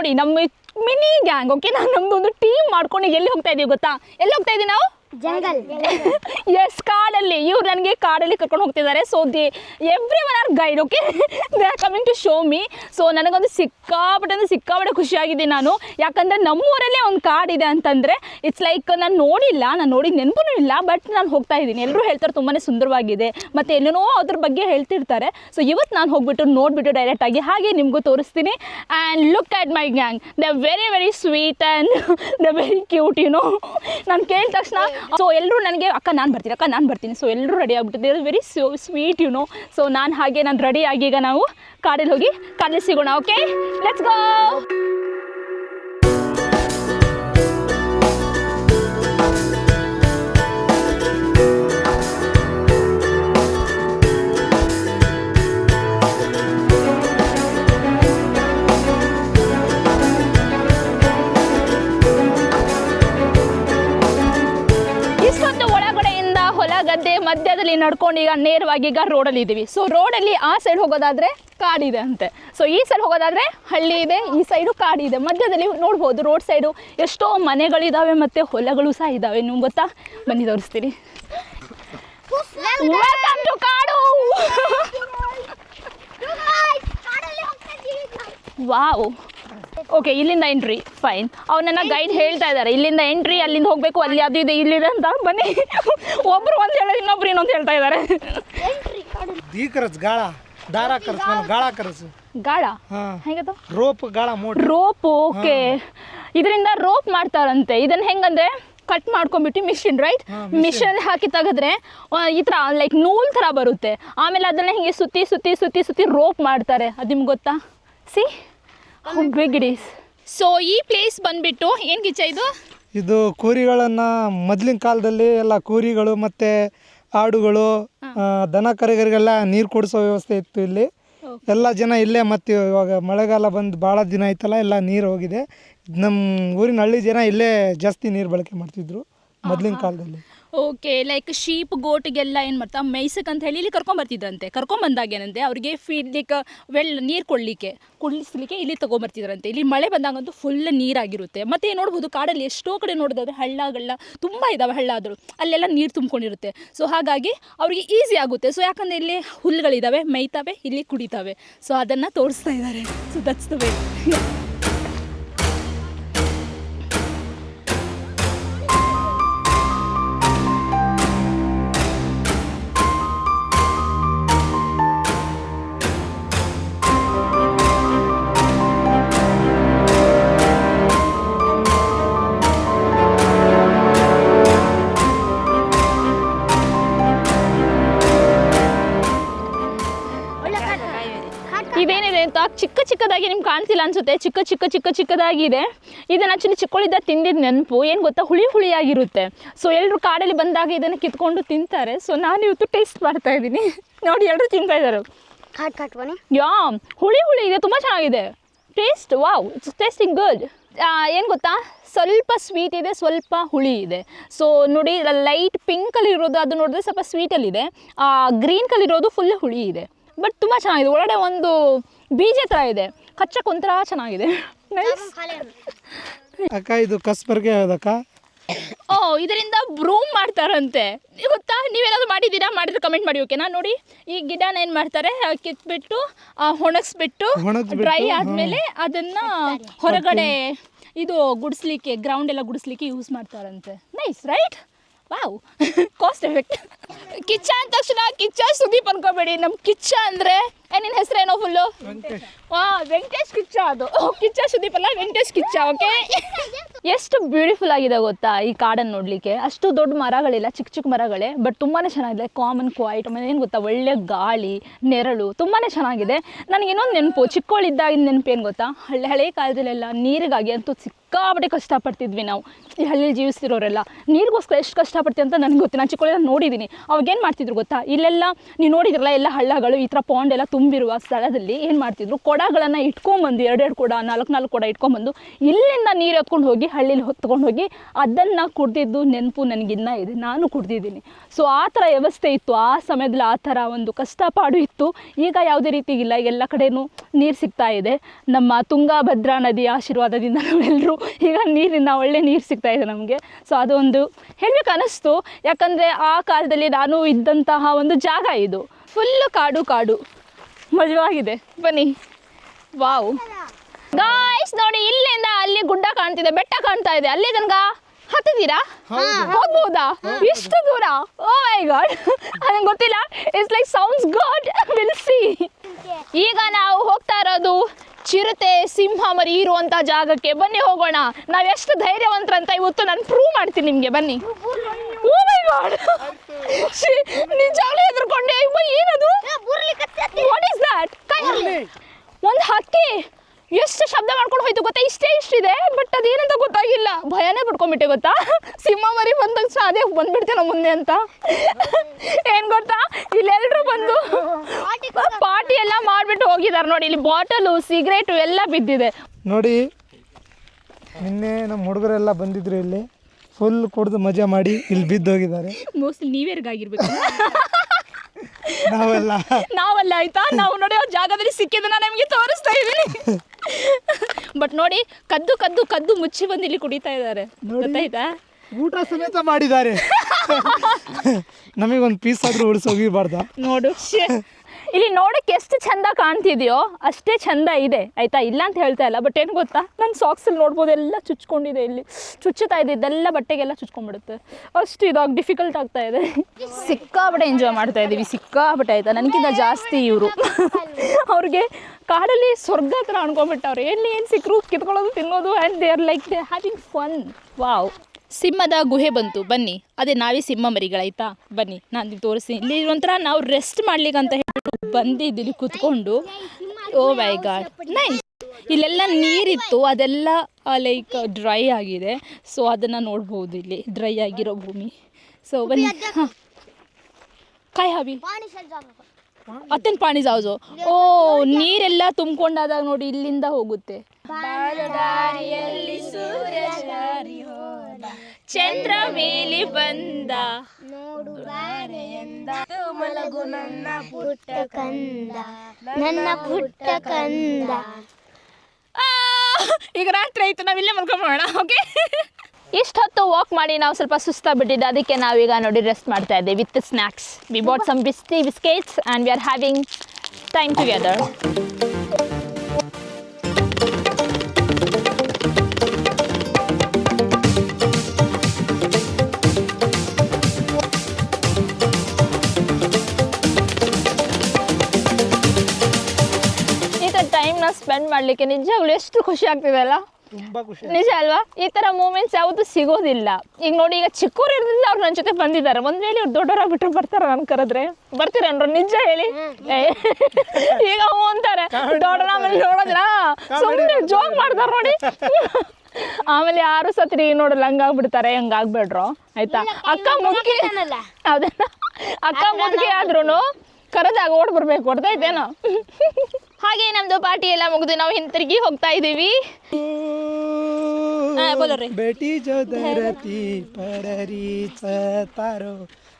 ನೋಡಿ, ನಮ್ಮ mini gang okay ನಾನು ಒಂದು ಟೀಮ್ ಮಾಡ್ಕೊಂಡು ಎಲ್ಲಿ ಹೋಗ್ತಾ ಇದೀವಿ ಗೊತ್ತಾ? ಎಲ್ಲಿ ಹೋಗ್ತಾ ಇದೀವಿ ನಾವು? ಜಂಗಲ್ ಎಸ್ ಕಾಡಲ್ಲಿ. ಇವ್ರು ನನಗೆ ಕಾಡಲ್ಲಿ ಕರ್ಕೊಂಡು ಹೋಗ್ತಿದ್ದಾರೆ. So the every one are guide okay they are coming to show me so ನನಗೊಂದು ಸಿಕ್ಕಾಪಟ್ಟೆ ಅಂದರೆ ಸಿಕ್ಕಾಪಟ್ಟೆ ಖುಷಿಯಾಗಿದೆ ನಾನು. ಯಾಕಂದರೆ ನಮ್ಮೂರಲ್ಲೇ ಒಂದು ಕಾಡಿದೆ ಅಂತಂದರೆ ಇಟ್ಸ್ ಲೈಕ್ ನಾನು ನೋಡಿಲ್ಲ, ನಾನು ನೋಡಿದ ನೆನಪೂ ಇಲ್ಲ ಬಟ್ ನಾನು ಹೋಗ್ತಾ ಇದ್ದೀನಿ. ಎಲ್ಲರೂ ಹೇಳ್ತಾರೆ ತುಂಬಾ ಸುಂದರವಾಗಿದೆ. ಮತ್ತು ಏನೇನೋ ಅದ್ರ ಬಗ್ಗೆ ಹೇಳ್ತಿರ್ತಾರೆ. ಸೊ ಇವತ್ತು ನಾನು ಹೋಗ್ಬಿಟ್ಟು ನೋಡಿಬಿಟ್ಟು ಡೈರೆಕ್ಟಾಗಿ ಹಾಗೆ ನಿಮಗೂ ತೋರಿಸ್ತೀನಿ. And look at my gang the very very sweet and the very cute you know ನಾನು ಕೇಳಿದ ತಕ್ಷಣ ಸೊ ಎಲ್ಲರೂ ನನಗೆ, ಅಕ್ಕ, ನಾನು ಬರ್ತೀನಿ, ಅಕ್ಕ, ನಾನು ಬರ್ತೀನಿ. ಸೊ ಎಲ್ಲರೂ ready ಆಗ್ಬಿಟ್ಟಿದ್ದಾರೆ very so sweet you know so ನಾನು ಹಾಗೆ, ನಾನು ರೆಡಿ ಆಗಿ ಈಗ ನಾವು ಕಾಡಲ್ಲಿ ಹೋಗಿ ಕಾಡಲ್ಲಿ ಸಿಗೋಣ ಓಕೆ ಲೆಟ್ಸ್ ಗೋ ಮಧ್ಯದಲ್ಲಿ ನಡ್ಕೊಂಡು ಈಗ ನೇರವಾಗಿ ಈಗ ರೋಡಲ್ಲಿ ಇದ್ದೀವಿ ಸೊ ರೋಡಲ್ಲಿ ಆ ಸೈಡ್ ಹೋಗೋದಾದ್ರೆ ಕಾಡಿದೆ ಅಂತೆ. ಸೊ ಈ ಸೈಡ್ ಹೋಗೋದಾದ್ರೆ ಹಳ್ಳಿ ಇದೆ ಈ ಸೈಡು ಕಾಡಿದೆ ಮಧ್ಯದಲ್ಲಿ ನೋಡ್ಬೋದು ರೋಡ್ ಸೈಡು ಎಷ್ಟೋ ಮನೆಗಳಿದಾವೆ ಮತ್ತು ಹೊಲಗಳು ಸಹ ಇದ್ದಾವೆ ನಿಮ್ಗೆ ಗೊತ್ತಾ? ಬನ್ನಿ ತೋರಿಸ್ತೀನಿ ಕಾಡು! ವಾವ್ ಓಕೆ ಇಲ್ಲಿಂದ ಎಂಟ್ರಿ ಫೈನ್ ಅವನನ್ನ ಗೈಡ್ ಹೇಳ್ತಾ ಇದ್ದಾರೆ ಇಲ್ಲಿಂದ ಎಂಟ್ರಿ ಅಲ್ಲಿಂದ ಹೋಗಬೇಕು ಅಲ್ಲಿ ಅದು ಇದೆ ಇಲ್ಲಿದೆ ಅಂತ ಬನ್ನಿ. ಒಬ್ರು ಒಂದು ಹೇಳೋದು ಇನ್ನೊಬ್ರು ಇನ್ನೊಂದು ಹೇಳ್ತಾ ಇದ್ದಾರೆ ಈ ಕರಸ್ ಗಾಳ ದಾರ ಕರಸ್ ನಾನು ಗಾಳ. ಕರಸ್. ಗಾಳ? ಹಾ. ಹೇಗದು? ರೋಪ್ ಗಾಳ ಮೋಟ್ರ್. Rope okay. ಇದರಿಂದ ರೋಪ್ ಮಾಡ್ತಾರಂತೆ. ಇದನ್ನ ಹೆಂಗಂದ್ರೆ ಕಟ್ ಮಾಡ್ಕೊಂಡ್ಬಿಟ್ಟು ಮಿಷಿನ್ ರೈಟ್ ಮಿಷಿನ್. ಹಾಕಿ ತೆಗೆದ್ರೆ ಈ ಥರ ಲೈಕ್ ನೂಲ್ ಥರ ಬರುತ್ತೆ. ಆಮೇಲೆ ಅದನ್ನ ಹಿಂಗೆ ಸುತ್ತಿ ಸುತ್ತಿ ಸುತ್ತಿ ಸುತ್ತಿ ರೋಪ್ ಮಾಡ್ತಾರೆ. ಅದು ನಿಮ್ಗೆ ಗೊತ್ತಾ? See big it is so ಈ ಪ್ಲೇಸ್ ಬಂದ್ಬಿಟ್ಟು ಏನು ಕಿಚ್ಚ ಇದು? ಇದು ಕೂರಿಗಳನ್ನ ಮೊದ್ಲಿನ ಕಾಲದಲ್ಲಿ ಎಲ್ಲ ಕೂರಿಗಳು ಮತ್ತೆ ಆಡುಗಳು ದನ ಕರಿಗರಿಗೆಲ್ಲ ನೀರು ಕುಡಿಸೋ ವ್ಯವಸ್ಥೆ ಇತ್ತು ಇಲ್ಲಿ. ಎಲ್ಲ ಜನ ಇಲ್ಲೇ ಮತ್ತೆ ಇವಾಗ ಮಳೆಗಾಲ ಬಂದು ಭಾಳ ದಿನ ಆಯ್ತಲ್ಲ ಎಲ್ಲ ನೀರು ಹೋಗಿದೆ. ನಮ್ಮ ಊರಿನ ಹಳ್ಳಿ ಜನ ಇಲ್ಲೇ ಜಾಸ್ತಿ ನೀರು ಬಳಕೆ ಮಾಡ್ತಿದ್ರು ಮೊದ್ಲಿನ ಕಾಲದಲ್ಲಿ. ಓಕೆ ಲೈಕ್ ಶೀಪ್ ಗೋಟ್ಗೆಲ್ಲ ಏನು ಮಾಡ್ತಾ? ಮೇಯ್ಸಕ್ಕೆ ಅಂತ ಹೇಳಿ ಇಲ್ಲಿ ಕರ್ಕೊಂಬರ್ತಿದ್ರಂತೆ. ಕರ್ಕೊಂಬಂದಾಗ ಏನಂತೆ ಅವ್ರಿಗೆ ಫೀಡ್ಲಿಕ್ಕೆ ವೆಲ್ ನೀರು ಕೊಡಲಿಕ್ಕೆ ಕುಡಿಸ್ಲಿಕ್ಕೆ ಇಲ್ಲಿ ತೊಗೊಂಬರ್ತಿದ್ರಂತೆ. ಇಲ್ಲಿ ಮಳೆ ಬಂದಾಗಂತೂ ಫುಲ್ ನೀರಾಗಿರುತ್ತೆ. ಮತ್ತು ನೋಡ್ಬೋದು, ಕಾಡಲ್ಲಿ ಎಷ್ಟೋ ಕಡೆ ನೋಡಿದ್ರೆ ಹಳ್ಳಗಳ ತುಂಬ ಇದ್ದಾವೆ ಹಳ್ಳ ಆದರೂ ಅಲ್ಲೆಲ್ಲ ನೀರು ತುಂಬ್ಕೊಂಡಿರುತ್ತೆ. ಸೊ ಹಾಗಾಗಿ ಅವ್ರಿಗೆ ಈಸಿ ಆಗುತ್ತೆ. ಸೊ ಯಾಕಂದರೆ ಇಲ್ಲಿ ಹುಲ್ಲುಗಳಿದ್ದಾವೆ ಮೇಯ್ತವೆ, ಇಲ್ಲಿ ಕುಡಿತಾವೆ. ಸೊ ಅದನ್ನು ತೋರಿಸ್ತಾ ಇದ್ದಾರೆ ಸೊ ದಟ್ಸ್ ಅಂತ ಚಿಕ್ಕ ಚಿಕ್ಕದಾಗಿ ನಿಮ್ಗೆ ಕಾಣ್ತಿಲ್ಲ ಅನ್ಸುತ್ತೆ. ಚಿಕ್ಕ ಚಿಕ್ಕ ಚಿಕ್ಕ ಚಿಕ್ಕದಾಗಿದೆ. ಇದನ್ನು ಚಿನ್ನ ಚಿಕ್ಕಳಿದ್ದ ತಿಂದಿದ್ದ ನೆನಪು. ಏನು ಗೊತ್ತಾ? ಹುಳಿ ಹುಳಿಯಾಗಿರುತ್ತೆ. ಸೊ ಎಲ್ಲರೂ ಕಾಡಲ್ಲಿ ಬಂದಾಗ ಇದನ್ನು ಕಿತ್ಕೊಂಡು ತಿಂತಾರೆ. ಸೊ ನಾನು ಇವತ್ತು ಟೇಸ್ಟ್ ಮಾಡ್ತಾ ಇದ್ದೀನಿ. ನೋಡಿ ಎಲ್ಲರೂ ತಿಂತಾ ಇದ್ದಾರೆ ಕಾಟ್ ಕಾಟ್ ಬನ್ನಿ. ಯಾ ಹುಳಿ ಹುಳಿ ಇದೆ. ತುಂಬ ಚೆನ್ನಾಗಿದೆ. Taste wow it's tasting good ಏನು ಗೊತ್ತಾ? ಸ್ವಲ್ಪ ಸ್ವೀಟ್ ಇದೆ ಸ್ವಲ್ಪ ಹುಳಿ ಇದೆ. ಸೊ ನೋಡಿ ಲೈಟ್ ಪಿಂಕಲ್ಲಿ ಇರೋದು ಅದು ನೋಡಿದ್ರೆ ಸ್ವಲ್ಪ ಸ್ವೀಟಲ್ಲಿದೆ ಗ್ರೀನ್ ಕಲ್ಲಿರೋದು ಇರೋದು ಫುಲ್ ಹುಳಿ ಇದೆ. ಬಟ್ ತುಂಬ ಚೆನ್ನಾಗಿದೆ. ಒಳಗಡೆ ಒಂದು ಬೀಜ ಥರ ಇದೆ. ಕಚ್ಚಕ್ಕೆ ಒಂಥರ ಚೆನ್ನಾಗಿದೆ. ನೈಸ್ ಅಕ್ಕ ಇದು ಕಸ್ಬರ್ಗೆ ಅದಕ್ಕ ಓ ಇದರಿಂದ ಬ್ರೂಮ್ ಮಾಡ್ತಾರಂತೆ. ನೀವ್ ಗೊತ್ತಾ? ನೀವೇನಾದ್ರು ಮಾಡಿದ್ದೀರಾ? ಮಾಡಿದ್ರೆ ಕಮೆಂಟ್ ಮಾಡಿ ಓಕೆನಾ ನೋಡಿ ಈ ಗಿಡನ ಏನು ಮಾಡ್ತಾರೆ? ಕಿತ್ಬಿಟ್ಟು ಒಣಗಿಸ್ಬಿಟ್ಟು, ಡ್ರೈ ಆದಮೇಲೆ ಅದನ್ನ ಹೊರಗಡೆ ಇದು ಗುಡಿಸ್ಲಿಕ್ಕೆ ಗ್ರೌಂಡ್ ಎಲ್ಲ ಗುಡಿಸ್ಲಿಕ್ಕೆ ಯೂಸ್ ಮಾಡ್ತಾರಂತೆ. Nice right wow cost effect Kiccha ಅಂದ ತಕ್ಷಣ ಕಿಚ್ಚ ಸುದೀಪ್ ಅನ್ಕೋಬೇಡಿ. ನಮ್ಮ ಕಿಚ್ಚ ಅಂದರೆ ನಿನ್ನ ಹೆಸರೇನೋ ಫುಲ್ಲು ವಾ ವೆಂಕಟೇಶ್ ಕಿಚ್ಚ ಅದು. ಕಿಚ್ಚ ಸುದೀಪ್ ಅಲ್ಲ ವೆಂಕಟೇಶ್ ಕಿಚ್ಚ ಓಕೆ ಎಷ್ಟು ಬ್ಯೂಟಿಫುಲ್ ಆಗಿದೆ ಗೊತ್ತಾ ಈ ಕಾಡನ್ನು ನೋಡಲಿಕ್ಕೆ. ಅಷ್ಟು ದೊಡ್ಡ ಮರಗಳಿಲ್ಲ ಚಿಕ್ಕ ಚಿಕ್ಕ ಮರಗಳೇ ಬಟ್ ತುಂಬಾ ಚೆನ್ನಾಗಿದೆ. ಕಾಮನ್ ಕ್ವೈಟ್ ಆಮೇಲೆ ಏನು ಗೊತ್ತಾ ಒಳ್ಳೆ ಗಾಳಿ ನೆರಳು ತುಂಬಾ ಚೆನ್ನಾಗಿದೆ. ನನಗೆ ಇನ್ನೊಂದು ನೆನಪು ಚಿಕ್ಕವಳಿದ್ದಾಗಿನ ನೆನಪು ಏನು ಗೊತ್ತಾ? ಹಳೆ ಹಳೆ ಕಾಲದಲ್ಲೆಲ್ಲ ನೀರಿಗಾಗಿ ಅಂತೂ ಸಿಕ್ಕ ಸಿಕ್ಕಾಪಟ್ಟೆ ಕಷ್ಟಪಡ್ತಿದ್ವಿ ನಾವು. ಈ ಹಳ್ಳಿಲಿ ಜೀವಿಸ್ತಿರೋರೆಲ್ಲ. ನೀರಿಗೋಸ್ಕರ ಎಷ್ಟು ಕಷ್ಟಪಡ್ತೀವಿ ಅಂತ ನನಗೆ ಗೊತ್ತಿಲ್ಲ ನಾನು ಚಿಕ್ಕವಳೆಲ್ಲ ನೋಡಿದ್ದೀನಿ ಅವಾಗೇನು ಮಾಡ್ತಿದ್ರು ಗೊತ್ತಾ? ಇಲ್ಲೆಲ್ಲ ನೀವು ನೋಡಿದ್ರಲ್ಲ ಎಲ್ಲ ಹಳ್ಳಗಳು, ಈ ಥರ ಪಾಂಡ್ ಎಲ್ಲ ತುಂಬಿರುವ ಸ್ಥಳದಲ್ಲಿ ಏನು ಮಾಡ್ತಿದ್ರು? ಕೊಡಗಳನ್ನು ಇಟ್ಕೊಂಬಂದು, ಎರಡೆರಡು ಕೊಡ, ನಾಲ್ಕು ನಾಲ್ಕು ಕೊಡ ಇಟ್ಕೊಂಬಂದು ಇಲ್ಲಿಂದ ನೀರು ಎತ್ಕೊಂಡು ಹೋಗಿ ಹಳ್ಳಿಲಿ ಹೊತ್ಕೊಂಡು ಹೋಗಿ ಅದನ್ನು ಕುಡ್ದಿದ್ದು ನೆನಪು ನನಗಿನ್ನ ಇದೆ. ನಾನು ಕುಡ್ದಿದ್ದೀನಿ. ಸೊ ಆ ಥರ ವ್ಯವಸ್ಥೆ ಇತ್ತು. ಆ ಸಮಯದಲ್ಲಿ ಆ ಥರ ಒಂದು ಕಷ್ಟಪಾಡು ಇತ್ತು. ಈಗ ಯಾವುದೇ ರೀತಿಗಿಲ್ಲ. ಎಲ್ಲ ಕಡೆಯೂ ನೀರು ಸಿಗ್ತಾ ಇದೆ. ನಮ್ಮ ತುಂಗಭದ್ರಾ ನದಿ ಆಶೀರ್ವಾದದಿಂದ ನಾವೆಲ್ಲರೂ ಈಗ ನೀರಿನ ಒಳ್ಳೆ ನೀರು ಸಿಗ್ತಾ ಇದೆ ನಮಗೆ. ಸೊ ಅದು ಒಂದು ಹೇಳಬೇಕು ಅನ್ನಿಸ್ತು ಯಾಕಂದರೆ ಆ ಕಾಲದಲ್ಲಿ ನಾನು ಇದ್ದಂತಹ ಒಂದು ಜಾಗ ಇದು. ಫುಲ್ಲು ಕಾಡು ಕಾಡು. ಮಜವಾಗಿದೆ. ಬನ್ನಿ. ವಾವ್ ಗಾಯ್ಸ್ ನೋಡಿ ಇಲ್ಲಿಂದ ಅಲ್ಲಿ ಗುಡ್ಡ ಕಾಣ್ತಿದೆ ಬೆಟ್ಟ ಕಾಣ್ತಾ ಇದೆ. ಅಲ್ಲಿ ತನಕ ಹತ್ತಿದ್ದೀರಾ? ಹೋಗ್ಬೋದಾ? ಇಷ್ಟು ದೂರ? ಓ ಮೈ ಗಾಡ್ ನನಗೆ ಗೊತ್ತಿಲ್ಲ. It's like sounds god will see ಈಗ ನಾವು ಹೋಗ್ತಾ ಇರೋದು ಚಿರತೆ ಸಿಂಹ ಮರಿ ಇರುವಂತ ಜಾಗಕ್ಕೆ ಬನ್ನಿ ಹೋಗೋಣ. ನಾವ್ ಎಷ್ಟು ಧೈರ್ಯವಂತರಂತ ಇವತ್ತು ನಾನು ಪ್ರೂವ್ ಮಾಡ್ತೀನಿ ನಿಮ್ಗೆ ಬನ್ನಿ. ಗಾಡ್ ನಿಜವಾಗ್ಲೂ ಹೆದರ್ಕೊಂಡೆ ಏನದು? ವಾಟ್ ಇಸ್ ದಟ್ ಒಂದು ಹಕ್ಕಿ. ಎಷ್ಟು ಶಬ್ದ ಮಾಡ್ಕೊಂಡು ಹೋಯ್ತು ಗೊತ್ತಾ? ಇಷ್ಟೇ ಇಷ್ಟಿದೆ ಬಟ್ ಅದೇನಂತ ಗೊತ್ತಾಗಿಲ್ಲ. ಭಯನೇ ಪಡ್ಕೊಂಡ್ಬಿಟ್ಟೆ ಗೊತ್ತಾ? ಬಂದ ತಕ್ಷಣ ಅದೇ ಮುಂದೆ ಅಂತ? ಏನ್ ಗೊತ್ತಾ? ಇಲ್ಲೆಲ್ಲರೂ ಬಂದು ಪಾರ್ಟಿ ಎಲ್ಲ ಮಾಡ್ಬಿಟ್ಟು ಹೋಗಿದ್ದಾರೆ ನೋಡಿ ಇಲ್ಲಿ ಬಾಟಲು ಸಿಗರೇಟು ಎಲ್ಲ ಬಿದ್ದಿದೆ. ನೋಡಿ ನಿನ್ನೆ ನಮ್ಮ ಹುಡುಗರೆಲ್ಲ ಬಂದಿದ್ರು ಇಲ್ಲಿ. ಫುಲ್ ಕುಡ್ದು ಮಜಾ ಮಾಡಿ ಇಲ್ಲಿ ಬಿದ್ದು ಹೋಗಿದ್ದಾರೆ. ಮೋಸ್ಟ್ಲಿ ನೀವೇರ್ಗಾಗಿರ್ಬೇಕು ನಾವೆಲ್ಲ. ನಾವಲ್ಲ ಆಯ್ತಾ? ನಾವು ನೋಡಿ ಆ ಜಾಗದಲ್ಲಿ ಸಿಕ್ಕಿದ್ದನ್ನ ನಮಗೆ ತೋರಿಸ್ತಾ ಇದೀನಿ ಬಟ್ ನೋಡಿ ಕದ್ದು ಕದ್ದು ಕದ್ದು ಮುಚ್ಚಿ ಬಂದು ಇಲ್ಲಿ ಕುಡಿತಾ ಇದ್ದಾರೆ. ಗೊತ್ತಾಯ್ತಾ? ಊಟ ಸಮೇತ ಮಾಡಿದ್ದಾರೆ. ನಮಗೊಂದು ಪೀಸ್ ಆದ್ರೂ ಉಳಿಸೋಗಿಬಾರ್ದ ನೋಡು. ಇಲ್ಲಿ ನೋಡಕ್ಕೆ ಎಷ್ಟು ಚಂದ ಕಾಣ್ತಿದೆಯೋ ಅಷ್ಟೇ ಚಂದ ಇದೆ. ಆಯ್ತಾ? ಇಲ್ಲ ಅಂತ ಹೇಳ್ತಾ ಇಲ್ಲ. ಬಟ್ ಏನು ಗೊತ್ತಾ? ನನ್ನ ಸಾಕ್ಸಲ್ಲಿ ನೋಡ್ಬೋದು ಎಲ್ಲ ಚುಚ್ಕೊಂಡಿದೆ ಇಲ್ಲಿ. ಚುಚ್ಚುತ್ತಾ ಇದೆ ಇದೆಲ್ಲ ಬಟ್ಟೆಗೆಲ್ಲ ಚುಚ್ಕೊಂಡ್ಬಿಡುತ್ತೆ. ಅಷ್ಟು ಇದಾಗ ಡಿಫಿಕಲ್ಟ್ ಆಗ್ತಾ ಇದೆ. ಸಿಕ್ಕಾಪಟ್ಟೆ ಎಂಜಾಯ್ ಮಾಡ್ತಾ ಇದ್ದೀವಿ ಸಿಕ್ಕಾಪಟ್ಟೆ ಆಯ್ತಾ? ನನಗಿಂತ ಜಾಸ್ತಿ ಇವರು. ಅವ್ರಿಗೆ ಕಾಡಲ್ಲಿ ಸ್ವರ್ಗ ಹತ್ರ ಅನ್ಕೊಂಡ್ಬಿಟ್ಟವ್ರು. ಎಲ್ಲಿ ಏನು ಸಿಕ್ಕರು ಕಿತ್ಕೊಳ್ಳೋದು, ತಿನ್ನೋದು and they are like they having fun wow ಸಿಂಹದ ಗುಹೆ ಬಂತು. ಬನ್ನಿ. ಅದೇ ನಾವೇ ಸಿಂಹ ಮರಿಗಳಾಯ್ತಾ? ಬನ್ನಿ. ನಾನು ನಿಮ್ಗೆ ತೋರಿಸ್ತೀನಿ. ಇಲ್ಲಿ ಒಂಥರ ನಾವು ರೆಸ್ಟ್ ಮಾಡ್ಲಿಕ್ಕಂತ ಹೇಳ್ಬಿಟ್ಟು ಬಂದಿದ್ದೀವಿ ಕುತ್ಕೊಂಡು. ಓ ಮೈ ಗಾಡ್ ನೈನ್ ಇಲ್ಲೆಲ್ಲ ನೀರಿತ್ತು. ಅದೆಲ್ಲ ಲೈಕ್ ಡ್ರೈ ಆಗಿದೆ. ಸೊ ಅದನ್ನು ನೋಡ್ಬೋದು ಇಲ್ಲಿ. ಡ್ರೈ ಆಗಿರೋ ಭೂಮಿ. ಸೊ ಬನ್ನಿ. ಹಾಂ. ಕಾಯಿ ಹಾವಿ ಅತ್ತನ್ ಪಾಣಿ ಜಾವ್ಜು ಓ, ನೀರೆಲ್ಲ ತುಂಬಿಕೊಂಡಾದಾಗ ನೋಡಿ ಇಲ್ಲಿಂದ ಹೋಗುತ್ತೆ. ಚಂದ್ರ ಮೇಲೆ ಬಂದ. ನೋಡು ನನ್ನ ಪುಟ್ಟ ಕಂದ. ಆ, ಈಗ ರಾತ್ರಿ ಆಯ್ತು ನಾವು ಇಲ್ಲೇ ಮಲ್ಕೊಂಬೋಣ ಓಕೆ? ಇಷ್ಟೊತ್ತು ವಾಕ್ ಮಾಡಿ ನಾವು ಸ್ವಲ್ಪ ಸುಸ್ತಾಗ್ಬಿಟ್ಟಿದ್ದೆ ಅದಕ್ಕೆ ನಾವೀಗ ನೋಡಿ ರೆಸ್ಟ್ ಮಾಡ್ತಾ ಇದ್ದೀವಿ with snacks we bought some ಬಿಸ್ಟಿ biscuits and we are having time together spend ಮಾಡಲಿಕ್ಕೆ ನಿಜವಾಗ್ಲೂ ಎಷ್ಟು ಖುಷಿ ಆಗ್ತಿದೆ ಅಲ್ಲ? ತುಂಬಾ ಖುಷಿ ನಿಜ ಅಲ್ವಾ? ಈ ತರ ಮೂಮೆಂಟ್ಸ್ ಯಾವುದು ಸಿಗೋದಿಲ್ಲ. ಈಗ ನೋಡಿ ಈಗ ಚಿಕ್ಕವ್ರು ಇರೋದ್ರಿಂದ ಅವ್ರು ನನ್ನ ಜೊತೆ ಬಂದಿದ್ದಾರೆ. ಒಂದ್ ವೇಳೆ ಅವ್ರು ದೊಡ್ಡವರಾಗಿ ಬಿಟ್ಟರು ಬರ್ತಾರ ನನ್ ಕರೆದ್ರೆ? ಬರ್ತೀರನ್ರು ನಿಜ ಹೇಳಿ. ಏ, ಈಗ ಹ್ಞೂ ಅಂತಾರೆ ದೊಡ್ಡರ ಆಮೇಲೆ ನೋಡೋದ್ರ ಸುಮ್ಮನೆ ಜೋಕ್ ಮಾಡ್ತಾರೆ ನೋಡಿ. ಆಮೇಲೆ ಯಾರು ಸತ್ರಿ ನೋಡಲ್ಲ ಹಂಗಾಗ್ಬಿಡ್ತಾರೆ. ಹಂಗಾಗ್ಬೇಡ್ರು. ಆಯ್ತಾ? ಅಕ್ಕ ಮುಖ್ಯ ಹೌದಾ ಅಕ್ಕ ಮುದುಕಿ ಆದ್ರೂ ಕರೆದಾಗ ಓಡ್ ಬರ್ಬೇಕು ಹೊಡ್ದೈತೇನೋ ಹಾಗೆ ನಮ್ದು ಪಾರ್ಟಿ ಎಲ್ಲ ಮುಗಿದು ನಾವು ಹಿಂತಿರುಗಿ ಹೋಗ್ತಾ ಇದ್ದೀವಿ ಹಾ, बोलो रे. बेटी जो धरती पररी तारो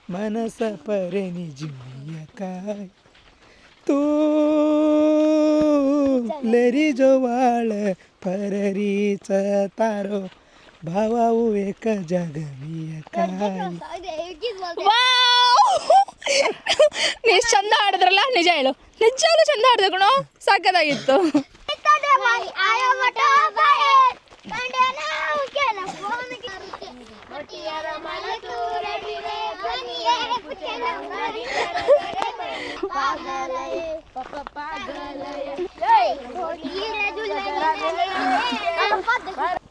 मनस परेनी जिमिया काय तू लेरी जो वाळ पररीच तारो भावाऊ एक जगमिय काय ನೀವು ಚಂದ ಆಡಿದ್ರಲ್ಲ ನಿಜ ಹೇಳು. ನಿಜವಾಗ್ಲೂ ಚಂದ ಆಡ್ದ ಕಣೋ. ಸಾಕದಾಗಿತ್ತು.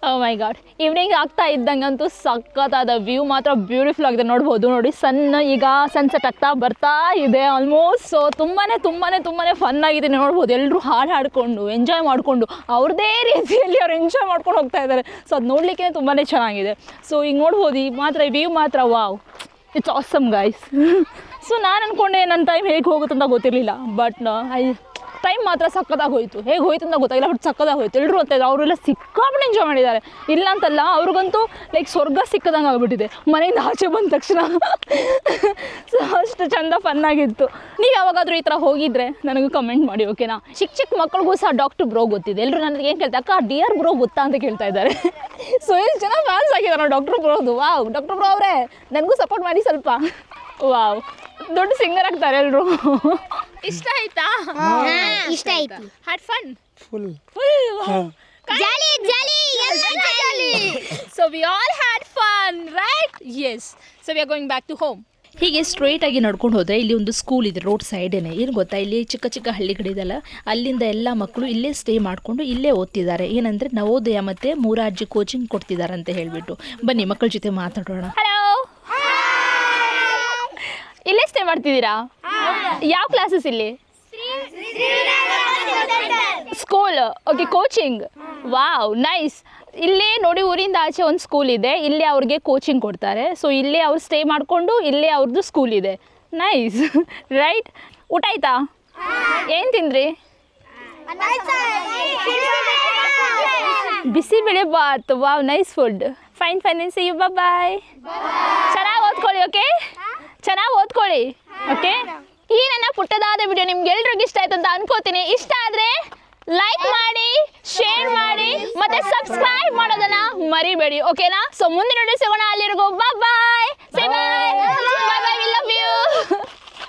ಓ ಮೈ ಗಾಡ್ ಈವ್ನಿಂಗ್ ಆಗ್ತಾ ಇದ್ದಂಗಂತೂ ಸಖತ್ತಾದ ವ್ಯೂ ಮಾತ್ರ ಬ್ಯೂಟಿಫುಲ್ ಆಗಿದೆ. ನೋಡ್ಬೋದು, ನೋಡಿ ಸನ್ ಈಗ ಸನ್ಸೆಟ್ ಆಗ್ತಾ ಬರ್ತಾ ಇದೆ ಆಲ್ಮೋಸ್ಟ್ ಸೊ ತುಂಬಾ ತುಂಬಾ ತುಂಬಾ ಫನ್ ಆಗಿದೆ. ನೋಡ್ಬೋದು ಎಲ್ಲರೂ ಹಾಡು ಹಾಡಿಕೊಂಡು ಎಂಜಾಯ್ ಮಾಡಿಕೊಂಡು, ಅವ್ರದೇ ರೀತಿಯಲ್ಲಿ ಅವ್ರು ಎಂಜಾಯ್ ಮಾಡ್ಕೊಂಡು ಹೋಗ್ತಾ ಇದ್ದಾರೆ. ಸೊ ಅದು ನೋಡಲಿಕ್ಕೆ ತುಂಬಾ ಚೆನ್ನಾಗಿದೆ. ಸೊ ಈಗ ನೋಡ್ಬೋದು, ಈ ಮಾತ್ರ, ಈ ವ್ಯೂ ಮಾತ್ರ wow it's awesome guys so ನಾನು ಅಂದ್ಕೊಂಡೆ ನನ್ನ ಟೈಮ್ ಹೇಗೆ ಹೋಗುತ್ತಂತ ಗೊತ್ತಿರಲಿಲ್ಲ ಬಟ್ ಐ ಟೈಮ್ ಮಾತ್ರ ಸಕ್ಕದಾಗ ಹೋಯಿತು. ಹೇಗೆ ಹೋಯ್ತು ಅಂತ ಗೊತ್ತಾಗಿಲ್ಲ ಬಟ್ ಸಕ್ಕದಾಗ ಹೋಯ್ತು. ಎಲ್ಲರೂ ಅಂತ ಅವರೆಲ್ಲ ಸಿಕ್ಕಾಪಟ್ಟೆ ಎಂಜಾಯ್ ಮಾಡಿದ್ದಾರೆ. ಇಲ್ಲ ಅಂತಲ್ಲ, ಅವ್ರಿಗಂತೂ ಲೈಕ್ ಸ್ವರ್ಗ ಸಿಕ್ಕದಂಗೆ ಆಗ್ಬಿಟ್ಟಿದೆ. ಮನೆಯಿಂದ ಆಚೆ ಬಂದ ತಕ್ಷಣ. ಸೊ ಅಷ್ಟು ಚಂದ ಫನ್ನಾಗಿತ್ತು ನೀವು ಯಾವಾಗಾದರೂ ಈ ಥರ ಹೋಗಿದ್ರೆ ನನಗೂ ಕಮೆಂಟ್ ಮಾಡಿ ಓಕೆನಾ ಚಿಕ್ಕ ಚಿಕ್ಕ ಮಕ್ಕಳಿಗೂ ಸಹ ಡಾಕ್ಟರ್ ಬ್ರೋ ಗೊತ್ತಿದೆ. ಎಲ್ಲರೂ ನನಗೆ ಏನು ಕೇಳ್ತಾರೆ, ಅಕ್ಕ ಡಿಯರ್ ಬ್ರೋ ಗೊತ್ತಾ? ಅಂತ ಕೇಳ್ತಾ ಇದ್ದಾರೆ. ಸೊ ಎಷ್ಟು ಜನ ಫ್ಯಾನ್ಸ್ ಆಗಿದ್ದಾರೆ ಡಾಕ್ಟರ್ ಬ್ರೋದು ವಾವ್ ಡಾಕ್ಟರ್ ಬ್ರೋ ಅವರೇ, ನನಗೂ ಸಪೋರ್ಟ್ ಮಾಡಿ ಸ್ವಲ್ಪ. ವಾವ್ ದೊಡ್ಡ ಸಿಂಗರ್ ಆಗ್ತಾರೆ ಎಲ್ಲರೂ ಇಷ್ಟ ಆಯ್ತಾ? ಇಷ್ಟ ಐತಿ had fun full jolly jolly jolly so we all had fun right yes so we are going back to home ಹೀಗೆ ಸ್ಟ್ರೈಟ್ ಆಗಿ ನಡ್ಕೊಂಡು ಹೋದರೆ ಇಲ್ಲಿ ಒಂದು ಸ್ಕೂಲ್ ಇದೆ ರೋಡ್ ಸೈಡೇನೆ ಏನು. ಗೊತ್ತಾ? ಇಲ್ಲಿ ಚಿಕ್ಕ ಚಿಕ್ಕ ಹಳ್ಳಿಗಳಿದೆಲ್ಲ. ಅಲ್ಲಿಂದ ಎಲ್ಲ ಮಕ್ಕಳು ಇಲ್ಲೇ ಸ್ಟೇ ಮಾಡಿಕೊಂಡು ಇಲ್ಲೇ ಓದ್ತಿದ್ದಾರೆ. ಏನಂದರೆ ನವೋದಯ ಮತ್ತು ಮೂರಾರ್ಜಿ ಕೋಚಿಂಗ್ ಕೊಡ್ತಿದ್ದಾರೆ ಅಂತ ಹೇಳಿಬಿಟ್ಟು. ಬನ್ನಿ ಮಕ್ಕಳ ಜೊತೆ ಮಾತಾಡೋಣ. ಹಲೋ ಇಲ್ಲೇ ಸ್ಟೇ ಮಾಡ್ತಿದ್ದೀರಾ? ಯಾವ ಕ್ಲಾಸಸ್ ಇಲ್ಲಿ? School okay coaching wow nice ಇಲ್ಲೇ ನೋಡಿ ಊರಿಂದ ಆಚೆ ಒಂದು ಸ್ಕೂಲ್ ಇದೆ. ಇಲ್ಲೇ ಅವ್ರಿಗೆ ಕೋಚಿಂಗ್ ಕೊಡ್ತಾರೆ. ಸೊ ಇಲ್ಲೇ ಅವ್ರು ಸ್ಟೇ ಮಾಡಿಕೊಂಡು ಇಲ್ಲೇ ಅವ್ರದ್ದು ಸ್ಕೂಲ್ ಇದೆ. ನೈಸ್ ರೈಟ್ ಊಟ ಆಯ್ತಾ? ಏನು ತಿಂದ್ರಿ? Bisibele bath. Wow nice food fine fine see you bye ಚೆನ್ನಾಗಿ ಓದ್ಕೊಳ್ಳಿ ಓಕೆ ಚೆನ್ನಾಗಿ ಓದ್ಕೊಳ್ಳಿ ಓಕೆ ಈ ನನ್ನ ಪುಟ್ಟದಾದ ವಿಡಿಯೋ ನಿಮ್ಗೆ ಎಲ್ರಿಗೂ ಇಷ್ಟ ಆಯ್ತು ಅಂತ ಅನ್ಕೋತೀನಿ. ಇಷ್ಟ ಆದ್ರೆ ಲೈಕ್ ಮಾಡಿ ಶೇರ್ ಮಾಡಿ, ಮತ್ತೆ ಸಬ್ಸ್ಕ್ರೈಬ್ ಮಾಡೋದನ್ನ ಮರಿಬೇಡಿ ಓಕೆನಾ ಸೊ ಮುಂದಿನ ಸಿಗೋಣ. ಅಲ್ಲಿರ್ಗೋ ಬಾಯ್ ಬಾಯ್ ಬಾಯ್